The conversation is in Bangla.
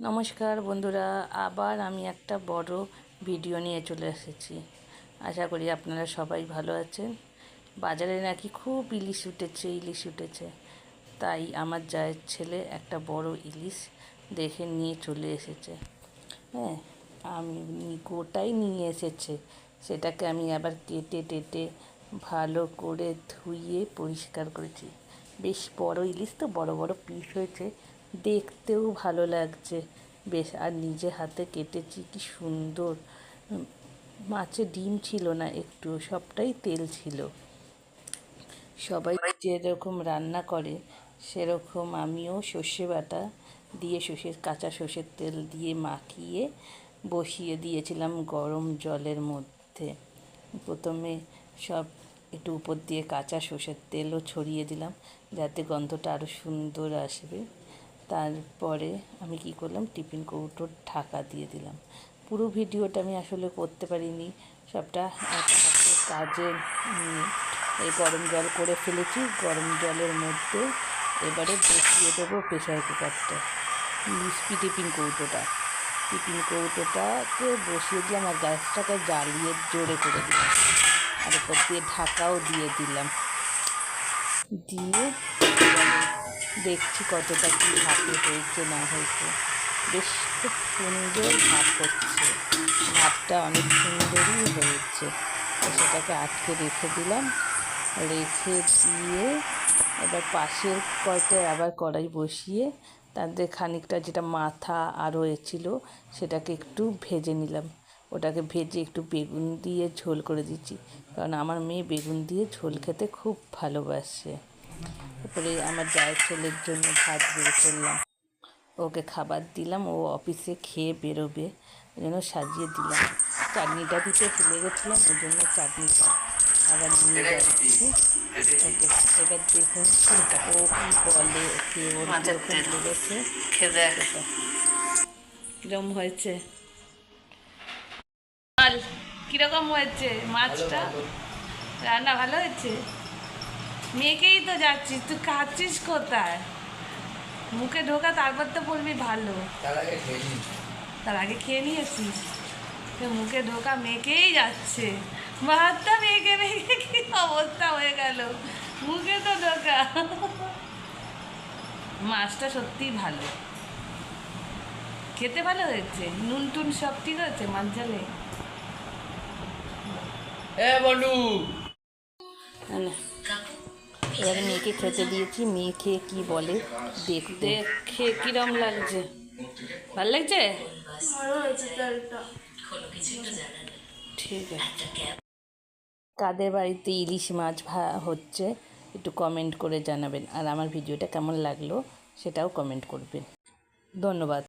নমস্কার বন্ধুরা, আবার আমি একটা বড় ভিডিও নিয়ে চলে এসেছি। আশা করি আপনারা সবাই ভালো আছেন। বাজারে নাকি খুব ইলিশ উঠেছে ইলিশ উঠেছে। তাই আমার জায়ের ছেলে একটা বড় ইলিশ দেখে নিয়ে চলে এসেছে। হ্যাঁ আমি গোটাই নিয়ে এসেছে। সেটাকে আমি আবার কেটে টেটে ভালো করে ধুয়ে পরিষ্কার করেছি। বেশ বড় ইলিশ তো, বড় বড় পিস হয়েছে। দেখতেও ভালো লাগছে। বেশ, আর নিজে হাতে কেটেছি, কি সুন্দর। মাছে ডিম ছিল না একটু, সবটাই তেল ছিল। সবাই যেরকম রান্না করে, সেরকম আমিও সর্ষে বাটা দিয়ে সর্ষের কাঁচা সর্ষের তেল দিয়ে মাখিয়ে বসিয়ে দিয়েছিলাম গরম জলের মধ্যে। প্রথমে সব একটু উপর দিয়ে কাঁচা সর্ষের তেলও ছড়িয়ে দিলাম, যাতে গন্ধটা আরও সুন্দর আসবে। তারপরে আমি কি করলাম? টিফিন কৌটোর ঢাকা দিয়ে দিলাম। পুরো ভিডিওটা আমি আসলে করতে পারিনি। সবটা কাজে নিয়ে এই গরম জল করে ফেলেছি। গরম জলের মধ্যে এবারে বসিয়ে দেবো প্রেশার কুকারটা। মিষ্টি টিফিন কৌটোটা। টিফিন কৌটোটাকে বসিয়ে দিলাম আর গ্যাসটাকে জ্বালিয়ে জোরে করে দিলাম। আর উপর দিয়ে ঢাকাও দিয়ে দিলাম। দিয়ে দেখছি কতটা কি ভাতে হয়েছে, না হয়েছে। বেশ খুব সুন্দর ভাত হচ্ছে। ভাতটা অনেক সুন্দরই হয়েছে। সেটাকে আটকে রেখে দিলাম। রেখে দিয়ে এবার পাশের কয়টায় আবার কড়াই বসিয়ে তাদের খানিকটা যেটা মাথা আরও ছিল, সেটাকে একটু ভেজে নিলাম। ওটাকে ভেজে একটু বেগুন দিয়ে ঝোল করে দিচ্ছি। কারণ আমার মেয়ে বেগুন দিয়ে ঝোল খেতে খুব ভালোবাসে। তারপরে আমার জায়ের ছেলের জন্য ভাত বেড়ে করলাম। ওকে খাবার দিলাম ও অফিসে খেয়ে বেরোবে ওই জন্য সাজিয়ে দিলাম। চাটনিটা দিতে ভুলে গেছিলাম ওই জন্য চাটনিটা আবার নিয়ে যাচ্ছি। ওকে এবার দেখুন ও কী বলে কে ওর কীরকম লেগেছে। হয়েছে। কীরকম হয়েছে মাছটা? রান্না ভালো হয়েছে? মেয়েকেই তো যাচ্ছিস তুই খাচ্ছিস কোথায়? মুখে ঢোকা তারপর তো বলবি ভালো। তার আগে খেয়ে নিয়েছিস? মুখে ঢোকা মেয়েকেই যাচ্ছে। ভাতটা মেয়েকে মেয়েকে কি অবস্থা হয়ে গেল? মুখে তো ঢোকা। মাছটা সত্যিই ভালো। খেতে ভালো হয়েছে? নুন টুন সব ঠিক হয়েছে মাছ ঝালে? এ বলু। না। এবারে মেয়েকে খেতে দিয়েছি। মেয়ে খেয়ে কী বলে? দেখতে দেখে কিরম লাগছে? ভালো লাগছে? ঠিক আছে। কাদের বাড়িতে ইলিশ মাছ ভা হচ্ছে একটু কমেন্ট করে জানাবেন। আর আমার ভিডিওটা কেমন লাগল সেটাও কমেন্ট করবেন। ধন্যবাদ।